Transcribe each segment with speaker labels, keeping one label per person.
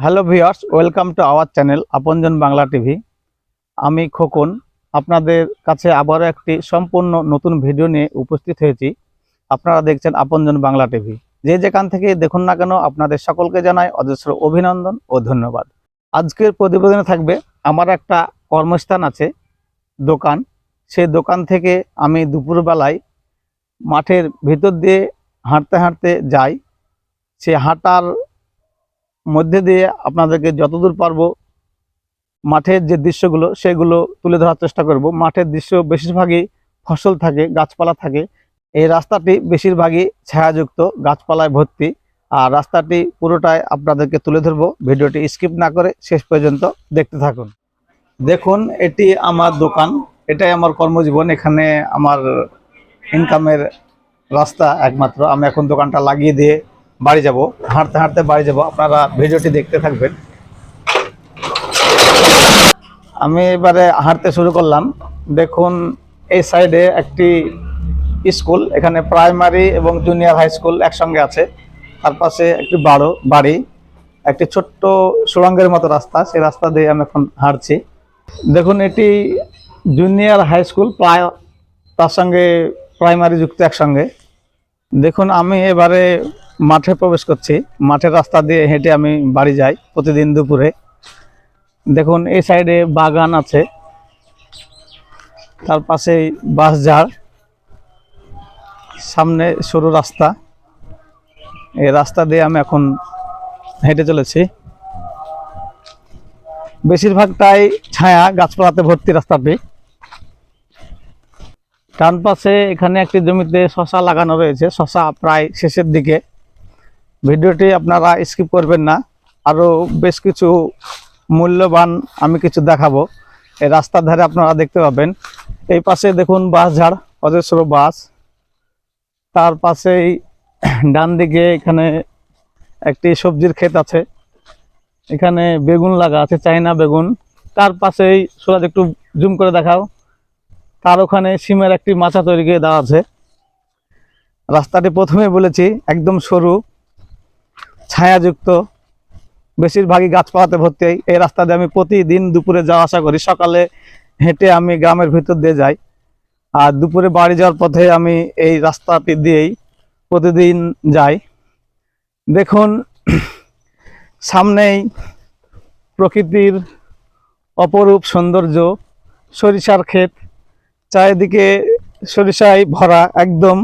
Speaker 1: Hello viewers welcome to our channel Apanjan Bangla TV আমি খোকন, আপনাদের কাছে আবারও একটি সম্পূর্ণ নতুন ভিডিও নিয়ে উপস্থিত হয়েছি। আপনারা দেখছেন আপনজন বাংলা টিভি যে যেখান থেকে দেখুন না কেন, আপনাদের সকলকে জানাই অজস্র অভিনন্দন ও ধন্যবাদ। আজকের প্রতিবেদনে থাকবে আমার একটা কর্মস্থান আছে, দোকান। সেই দোকান থেকে আমি দুপুরবেলায় মাঠের ভিতর দিয়ে হাঁটতে হাঁটতে যাই। সে হাঁটার মধ্যে দিয়ে আপনাদেরকে যতদূর পারব মাঠের যে দৃশ্যগুলো, সেগুলো তুলে ধরার চেষ্টা করব। মাঠের দৃশ্য বেশিরভাগই ফসল থাকে, গাছপালা থাকে। এই রাস্তাটি বেশিরভাগই ছায়াযুক্ত, গাছপালায় ভর্তি। আর রাস্তাটি পুরোটাই আপনাদেরকে তুলে ধরবো। ভিডিওটি স্কিপ না করে শেষ পর্যন্ত দেখতে থাকুন। দেখুন, এটি আমার দোকান। এটাই আমার কর্মজীবন। এখানে আমার ইনকামের রাস্তা একমাত্র। আমি এখন দোকানটা লাগিয়ে দিয়ে বাড়ি যাব, হাঁটতে হাঁটতে বাড়ি যাব। আপনারা ভিডিওটি দেখতে থাকবেন। আমি এবারে হাঁটতে শুরু করলাম। দেখুন, এই সাইডে একটি স্কুল, এখানে প্রাইমারি এবং জুনিয়র হাই স্কুল একসঙ্গে আছে। তার পাশে একটি বড়, বাড়ি, একটি ছোট্ট সুড়ঙ্গের মতো রাস্তা। সেই রাস্তা দিয়ে আমি এখন হাঁটছি। দেখুন, এটি জুনিয়র হাই স্কুল, প্রায় তার সঙ্গে প্রাইমারি যুক্ত একসঙ্গে। দেখুন, আমি এবারে মাঠে প্রবেশ করছি। মাঠের রাস্তা দিয়ে হেঁটে আমি বাড়ি যাই প্রতিদিন দুপুরে। দেখুন, এই সাইডে বাগান আছে। তার পাশে বাঁশঝাড় সামনে সরু রাস্তা। এই রাস্তা দিয়ে আমি এখন হেঁটে চলেছি। বেশিরভাগটাই ছায়া, গাছপালাতে ভর্তি রাস্তাটি। ডান পাশে এখানে একটি জমিতে শশা লাগানো রয়েছে। শশা প্রায় শেষের দিকে। ভিডিওটি আপনারা স্কিপ করবেন না। আরও বেশ কিছু মূল্যবান আমি কিছু দেখাবো। এই রাস্তার ধারে আপনারা দেখতে পাবেন। এই পাশে দেখুন বাস ঝাড়, অজস্র বাস। তার পাশেই ডান দিকে এখানে একটি সবজির ক্ষেত আছে। এখানে বেগুন লাগা আছে চাইনা বেগুন। তার পাশেই সোজা একটু জুম করে দেখাও। তার ওখানে সিমের একটি মাচা তৈরি করে দেওয়া আছে। রাস্তাটি প্রথমে বলেছি, একদম সরু। ছায়াযুক্ত। বেশিরভাগই গাছপালাতে ভর্তি এই রাস্তা দিয়ে আমি প্রতিদিন দুপুরে যাওয়া আসা করি। সকালে হেঁটে আমি গ্রামের ভিতর দিয়ে যাই। আর দুপুরে বাড়ি যাওয়ার পথে আমি এই রাস্তাটি দিয়েই প্রতিদিন যাই। দেখুন, সামনেই প্রকৃতির অপরূপ সৌন্দর্য, সরিষার ক্ষেত। চারিদিকে সরিষায় ভরা, একদম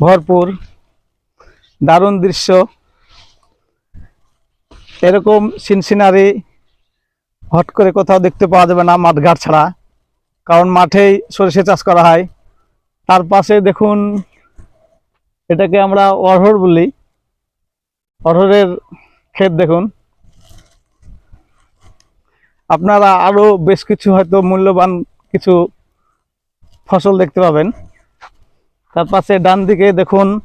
Speaker 1: ভরপুর, দারুণ দৃশ্য। এরকম সিনসিনারি হট করে কোথাও দেখতে পাওয়া যাবে না মাঠঘাট ছাড়া। কারণ মাঠেই সরিষা চাষ করা হয়। তার পাশে দেখুন, এটাকে আমরা অরহর বলি। অরহরের ক্ষেত দেখুন। আপনারা আরও বেশ কিছু হয়তো মূল্যবান কিছু ফসল দেখতে পাবেন। তার পাশে ডান দিকে দেখুন,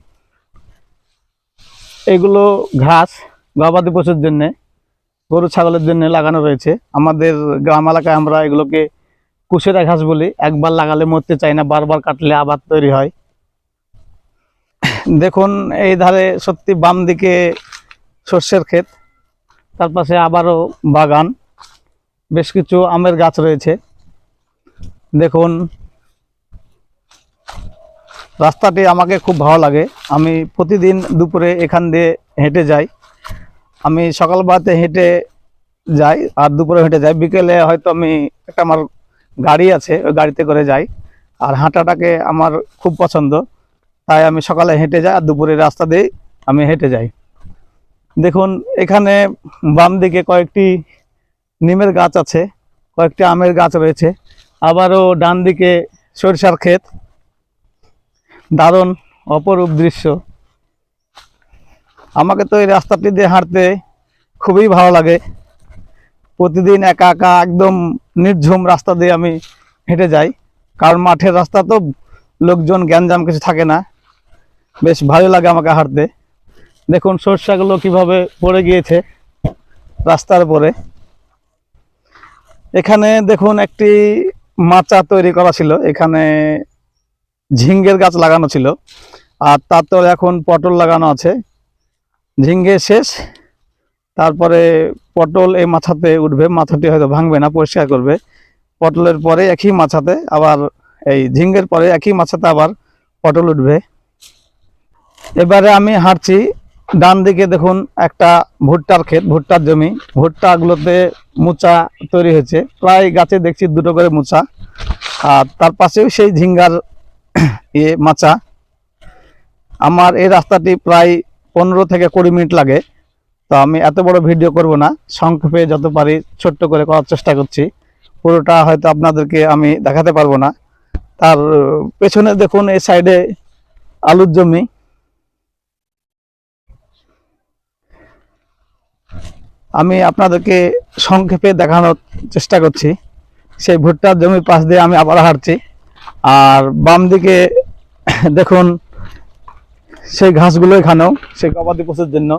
Speaker 1: এগুলো ঘাস। গবাদি পশুর জন্যে, গরু, ছাগলের জন্য লাগানো রয়েছে। আমাদের গ্রাম এলাকায় আমরা এগুলোকে কুশেরা ঘাস বলি। একবার লাগালে মরতে চাই না, বারবার কাটলে আবার তৈরি হয়। দেখুন, এই ধারে সত্যি বাম দিকে সর্ষের ক্ষেত, তার পাশে আবারও বাগান, বেশ কিছু আমের গাছ রয়েছে। দেখুন, রাস্তাটি আমাকে খুব ভালো লাগে। আমি প্রতিদিন দুপুরে এখান দিয়ে হেঁটে যাই। আমি সকালবেলাতে হেঁটে যাই আর দুপুরে হেঁটে যাই। বিকেলে হয়তো আমি একটা আমার গাড়ি আছে, ওই গাড়িতে করে যাই। আর হাঁটাটাকে আমার খুব পছন্দ। তাই আমি সকালে হেঁটে যাই আর দুপুরে রাস্তা দিয়ে আমি হেঁটে যাই। দেখুন, এখানে বাম দিকে কয়েকটি নিমের গাছ আছে, কয়েকটি আমের গাছ রয়েছে। আবারও ডান দিকে সরিষার ক্ষেত। দারুণ অপরূপ দৃশ্য। আমাকে তো এই রাস্তাটি দিয়ে হাঁটতে খুবই ভালো লাগে। প্রতিদিন একা একা একদম নির্ঝুম রাস্তা দিয়ে আমি হেঁটে যাই। কারণ মাঠের রাস্তা তো লোকজন গ্যাঞ্জাম কিছু থাকে না। বেশ ভালো লাগে আমাকে হাঁটতে। দেখুন সর্ষাগুলো কীভাবে পড়ে গিয়েছে রাস্তার উপরে। এখানে দেখুন একটি মাচা তৈরি করা ছিল। এখানে ঝিঙ্গের গাছ লাগানো ছিল। আর তার তো এখন পটল লাগানো আছে। ঝিঙ্গে শেষ। তারপরে পটল এই মাথাতে উঠবে, মাথাটি হয়তো ভাঙবে না, পরিষ্কার করবে। পটলের পরে একই মাছাতে আবার এই ঝিঙ্গের পরে একই মাছাতে আবার পটল উঠবে। এবারে আমি হাঁটছি, ডান দিকে দেখুন একটা ভুট্টার ক্ষেত, ভুট্টার জমি। ভুট্টাগুলোতে মুচা তৈরি হয়েছে, প্রায় গাছে দেখছি দুটো করে মুচা। আর তার পাশেও সেই ঝিঙ্গার ইয়ে মাচা। আমার এই রাস্তাটি প্রায় পনেরো থেকে কুড়ি মিনিট লাগে। তো আমি এত বড় ভিডিও করব না, সংক্ষেপে যত পারি ছোট্ট করে করার চেষ্টা করছি। পুরোটা হয়তো আপনাদেরকে আমি দেখাতে পারব না। তার পেছনে দেখুন এই সাইডে আলুর জমি। আমি আপনাদেরকে সংক্ষেপে দেখানোর চেষ্টা করছি। সেই ভুট্টার জমির পাশ দিয়ে আমি আবার হাঁটছি। আর বাম দিকে দেখুন সেই ঘাসগুলো এখানেও, সেই গবাদি পশুর জন্য।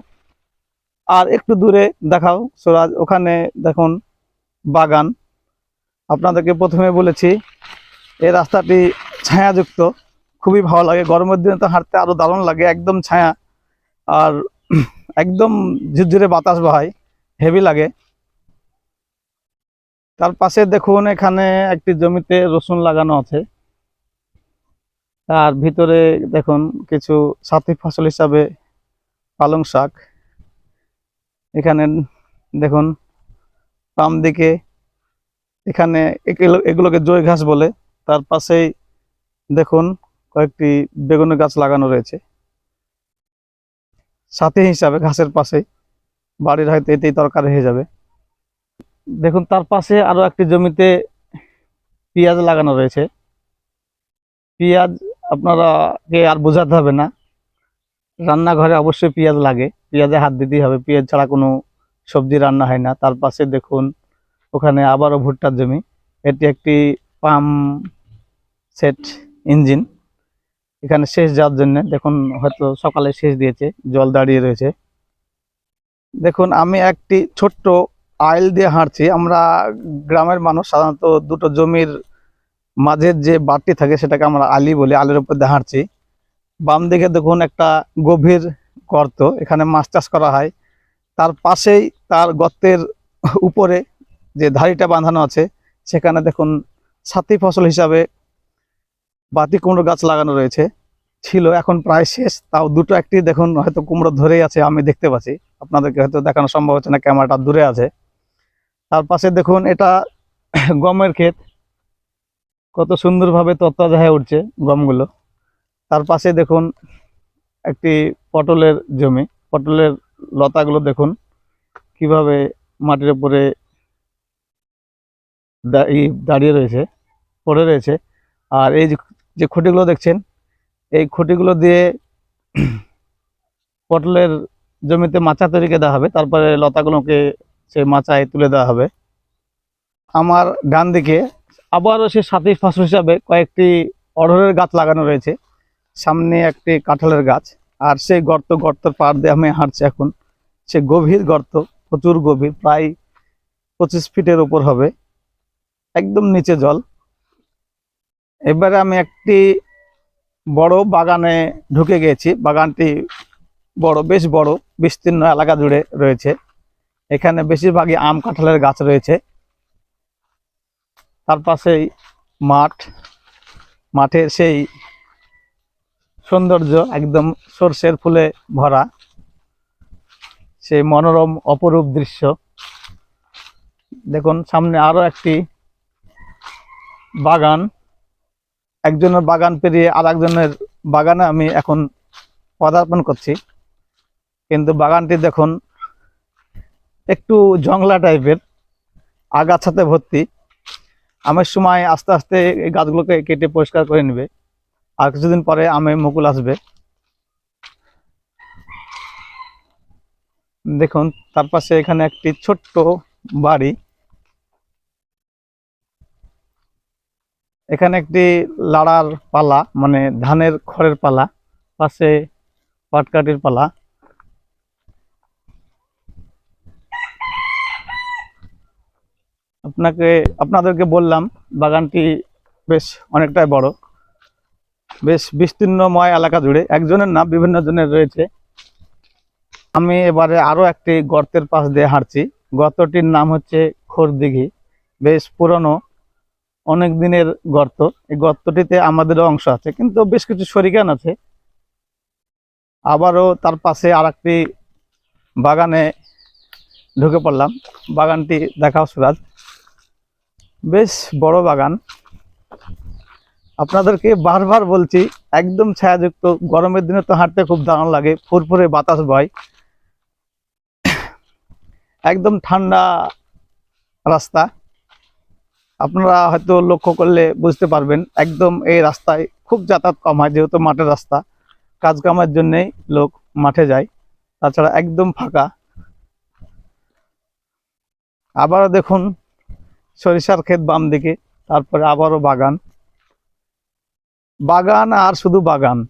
Speaker 1: আর একটু দূরে দেখাও, সোরাজ, ওখানে দেখুন বাগান। আপনাদেরকে প্রথমে বলেছি, এই রাস্তাটি ছায়াযুক্ত, খুবই ভালো লাগে। গরমের দিনে তো হাঁটতে আরও দারুণ লাগে, একদম ছায়া। আর একদম ঝুরঝুরে বাতাস বহায়, হেভি লাগে। তার পাশে দেখুন এখানে একটি জমিতে রসুন লাগানো আছে। তার ভিতরে দেখুন কিছু সাথী ফসল হিসাবে পালং শাক। এখানে দেখুন বাম দিকে এখানে এগুলোকে জয় ঘাস বলে। তার পাশেই দেখুন কয়েকটি বেগুনের গাছ লাগানো রয়েছে। সাথী হিসাবে ঘাসের পাশেই বাড়ির হয়তো এতেই তরকারি হয়ে যাবে। দেখুন তার পাশে আরও একটি জমিতে পেঁয়াজ লাগানো রয়েছে। পেঁয়াজ আপনারা কে আর বোঝাতে হবে না। রান্নাঘরে অবশ্যই পেঁয়াজ লাগে। পেঁয়াজে হাত দিতেই হবে। পেঁয়াজ ছাড়া কোনো সবজি রান্না হয় না। তার পাশে দেখুন, ওখানে আবারও ভুট্টার জমি। এটি একটি পাম্প সেট ইঞ্জিন। এখানে শেষ যাওয়ার জন্য দেখুন, হয়তো সকালে শেষ দিয়েছে, জল দাঁড়িয়ে রয়েছে। দেখুন, আমি একটি ছোট্ট আইল দিয়ে হাঁটছি। আমরা গ্রামের মানুষ, সাধারণত দুটো জমির মাঝের যে বাটটি থাকে সেটাকে আমরা আলি বলি, আলের উপর হাঁটছি। বাম দিকে দেখুন একটা গভীর গর্ত, এখানে মাছ চাষ করা হয়। তার পাশেই তার গর্তের উপরে যে ধাড়িটা বাঁধানো আছে, সেখানে দেখুন সাথী ফসল হিসাবে বাতি কুমড়ো গাছ লাগানো রয়েছে। ছিল, এখন প্রায় শেষ। তাও দুটো একটি দেখুন, হয়তো কুমড়ো ধরেই আছে, আমি দেখতে পাচ্ছি। আপনাদেরকে হয়তো দেখানো সম্ভব হচ্ছে না, ক্যামেরাটা দূরে আছে। তার পাশে দেখুন, এটা গমের ক্ষেত। কত সুন্দরভাবে তত্তাজা হয়ে উঠছে গমগুলো। তার পাশে দেখুন একটি পটলের জমি। পটলের লতাগুলো দেখুন, কীভাবে মাটির উপরে দাঁড়িয়ে রয়েছে, পড়ে রয়েছে। আর এই যে খুঁটিগুলো দেখছেন, এই খুঁটিগুলো দিয়ে পটলের জমিতে মাচা তৈরি করে দেওয়া হবে। তারপরে লতাগুলোকে সেই মাচায় তুলে দেওয়া হবে। আমার ডান দিকে আবারও সে সাথী ফসল হিসাবে কয়েকটি অড়হরের গাছ লাগানো রয়েছে। সামনে একটি কাঁঠালের গাছ, আর সেই গর্ত, গর্তের পাড় দিয়ে আমি হাঁটছি এখন। সে গভীর গর্ত, প্রচুর গভীর, প্রায় পঁচিশ ফিটের উপর হবে, একদম নিচে জল। এবারে আমি একটি বড় বাগানে ঢুকে গেছি। বাগানটি বড়, বেশ বড়, বিস্তীর্ণ এলাকা জুড়ে রয়েছে। এখানে বেশিরভাগই আম কাঁঠালের গাছ রয়েছে। তার পাশেই মাঠ। মাঠের সেই সৌন্দর্য একদম সর্ষের ফুলে ভরা। সেই মনোরম অপরূপ দৃশ্য। দেখুন, সামনে আরও একটি বাগান। একজনের বাগান পেরিয়ে আর একজনের বাগানে আমি এখন পদার্পণ করছি। কিন্তু বাগানটি দেখুন, একটু জংলা টাইপের আগাছাতে ভর্তি। আমের সময় আস্তে আস্তে এই গাছগুলোকে কেটে পরিষ্কার করে নেবে। আর কিছুদিন পরে আমে মুকুল আসবে। দেখুন, তার পাশে এখানে একটি ছোট্ট বাড়ি। এখানে একটি লাড়ার পালা মানে ধানের খড়ের পালা, পাশে পাটকাঠির পালা। আপনাকে, আপনাদেরকে বললাম, বাগানটি বেশ অনেকটাই বড়। বেশ বিস্তীর্ণময় এলাকা জুড়ে, একজনের না বিভিন্ন জনের রয়েছে। আমি এবারে আরও একটি গর্তের পাশ দিয়ে হাঁটছি। গর্তটির নাম হচ্ছে খোরদিঘি। বেশ পুরনো, অনেক দিনের গর্ত। এই গর্তটিতে আমাদেরও অংশ আছে, কিন্তু বেশ কিছু শরিকান আছে। আবারও তার পাশে আর বাগানে ঢুকে পড়লাম। বাগানটি দেখাও সুরাজ। বেশ বড় বাগান। আপনাদেরকে বারবার বলছি, একদম ছায়াযুক্ত, গরমের দিনে তো হাঁটতে খুব দারুণ লাগে, ফুরফুরে বাতাস বয়। একদম ঠান্ডা রাস্তা। আপনারা হয়তো লক্ষ্য করলে বুঝতে পারবেন, একদম এই রাস্তায় খুব যাতায়াত কম হয়, যেহেতু মাঠের রাস্তা। কাজ কামের জন্যেই লোক মাঠে যায়, তাছাড়া একদম ফাঁকা। আবারও দেখুন সরিষার ক্ষেত বাম দিকে, তারপরে আবারও বাগান। বাগান আর শুধু বাগান।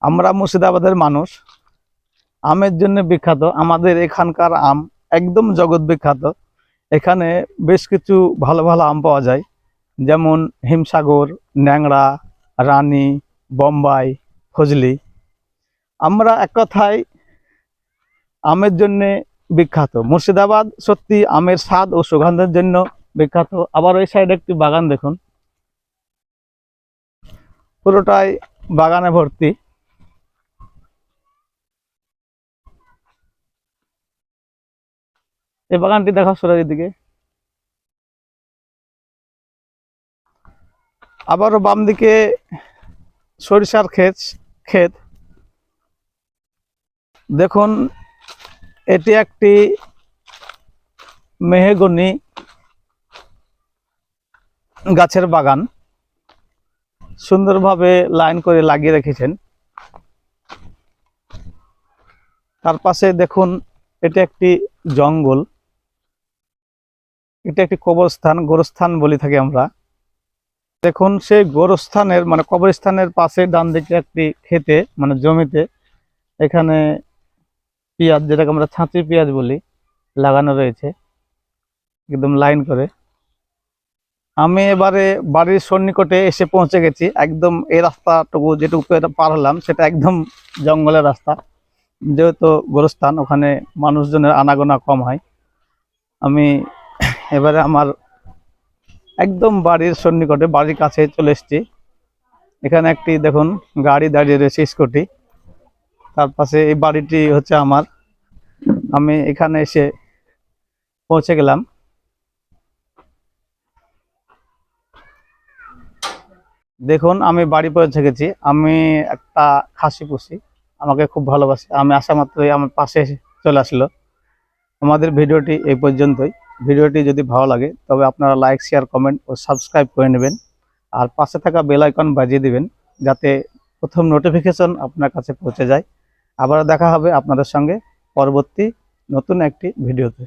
Speaker 1: আমরা মুর্শিদাবাদের মানুষ। আমের জন্য বিখ্যাত। আমাদের এখানকার আম একদম জগৎ বিখ্যাত। এখানে বেশ কিছু ভালো ভালো আম পাওয়া যায়। যেমন হিমসাগর, ন্যাংড়া, রানী, বোম্বাই, ফজলি। আমরা এক কথায় আমের জন্যে বিখ্যাত। মুর্শিদাবাদ সত্যি আমের স্বাদ ও সুগন্ধের জন্য বিখ্যাত। আবার ওই সাইডে একটি বাগান দেখুন। পুরোটাই বাগানে ভর্তি। এই বাগানটি দেখা সুরাজের দিকে। আবারও বাম দিকে সরিষার ক্ষেত ক্ষেত। দেখুন এটি একটি মেহেগনি গাছের বাগান। সুন্দরভাবে লাইন করে লাগিয়ে রেখেছেন। তার পাশে দেখুন, এটা একটি জঙ্গল। এটা একটি কবরস্থান, গোরস্থান বলি থাকি আমরা। দেখুন, সেই গোরস্থানের মানে কবরস্থানের পাশে ডান দিকে একটি খেতে মানে জমিতে, এখানে পেঁয়াজ, যেটাকে আমরা ছাঁচি পেঁয়াজ বলি, লাগানো রয়েছে। একদম লাইন করে। আমি এবারে বাড়ির সন্নিকটে এসে পৌঁছে গেছি। একদম এই রাস্তাটুকু যেটুকু পার হলাম সেটা একদম জঙ্গলের রাস্তা। যেহেতু গোরস্থান, ওখানে মানুষজনের আনাগোনা কম হয়। আমি এবারে আমার একদম বাড়ির সন্নিকটে, বাড়ির কাছে চলে এসেছি। এখানে একটি, দেখুন, গাড়ি দাঁড়িয়ে রয়েছে, স্কুটি। তার পাশে এই বাড়িটি হচ্ছে আমার। আমি এখানে এসে পৌঁছে গেলাম। দেখুন, আমি বাড়ি পৌঁছে গেছি। আমি একটা খাসি পুষি। আমাকে খুব ভালোবাসে। আমি আসা মাত্রই আমার পাশে চলে আসলো। আমাদের ভিডিওটি এই পর্যন্তই। ভিডিওটি যদি ভালো লাগে, তবে আপনারা লাইক, শেয়ার, কমেন্ট ও সাবস্ক্রাইব করে নেবেন। আর পাশে থাকা বেল আইকন বাজিয়ে দিবেন, যাতে প্রথম নোটিফিকেশন আপনার কাছে পৌঁছে যায়। আবার দেখা হবে আপনাদের সঙ্গে পরবর্তী নতুন একটি ভিডিওতে।